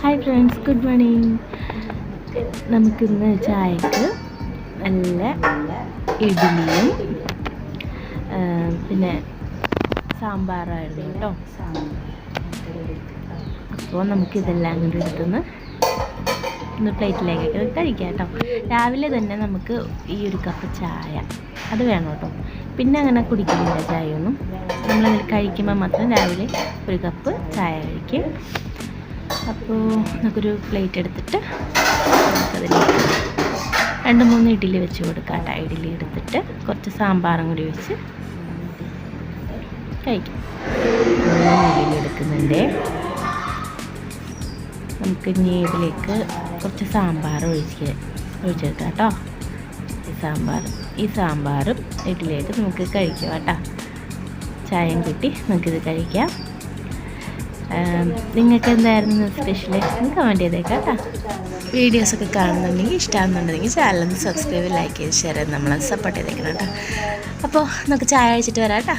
Hi friends good morning നമുക്കിന്ന് ചായക്ക് നല്ല ഇഡ്ഡലിയും പിന്നെ സാമ്പാറായിരുന്നു കേട്ടോ. അപ്പോൾ നമുക്കിതെല്ലാം കൂടി എടുത്തുനിന്ന് ഒന്ന് പ്ലേറ്റിലേക്കൊക്കെ കഴിക്കാം കേട്ടോ. രാവിലെ തന്നെ നമുക്ക് ഈ ഒരു കപ്പ് ചായ അത് വേണം കേട്ടോ. പിന്നെ അങ്ങനെ കുടിക്കുന്നില്ല ചായയൊന്നും. നമ്മളതിൽ കഴിക്കുമ്പോൾ മാത്രം രാവിലെ ഒരു കപ്പ് ചായ കഴിക്കും. അപ്പോൾ നമുക്കൊരു പ്ലേറ്റ് എടുത്തിട്ട് നമുക്കതിലേക്ക് രണ്ട് മൂന്ന് ഇഡ്ഡലി വെച്ച് കൊടുക്കാം കേട്ടോ ഇഡ്ഡലി എടുത്തിട്ട് കുറച്ച് സാമ്പാറും കൂടി വെച്ച് കഴിക്കാം. ഇഡ്ഡലി എടുക്കുന്നുണ്ട്. നമുക്ക് ഇനി ഇതിലേക്ക് കുറച്ച് സാമ്പാർ ഒഴിച്ച് ഒഴിച്ചെടുക്കാം കേട്ടോ. സാമ്പാർ ഈ സാമ്പാറും ഇഡ്ഡലിയായിട്ട് നമുക്ക് കഴിക്കാം കേട്ടോ. ചായയും കൂട്ടി നമുക്കിത് കഴിക്കാം. നിങ്ങൾക്ക് എന്തായിരുന്നു സ്പെഷ്യൽ കമന്റ് ചെയ്തേക്കാം കേട്ടോ. വീഡിയോസൊക്കെ കാണുന്നുണ്ടെങ്കിൽ ഇഷ്ടമാണെന്നുണ്ടെങ്കിൽ ചാനലൊന്ന് സബ്സ്ക്രൈബ് ലൈക്ക് ചെയ്ത് ഷെയർ ചെയ്ത് നമ്മളെ സപ്പോർട്ട് ചെയ്തേക്കണം കേട്ടോ. അപ്പോൾ നമുക്ക് ചായ കഴിച്ചിട്ട് വരാം കേട്ടോ.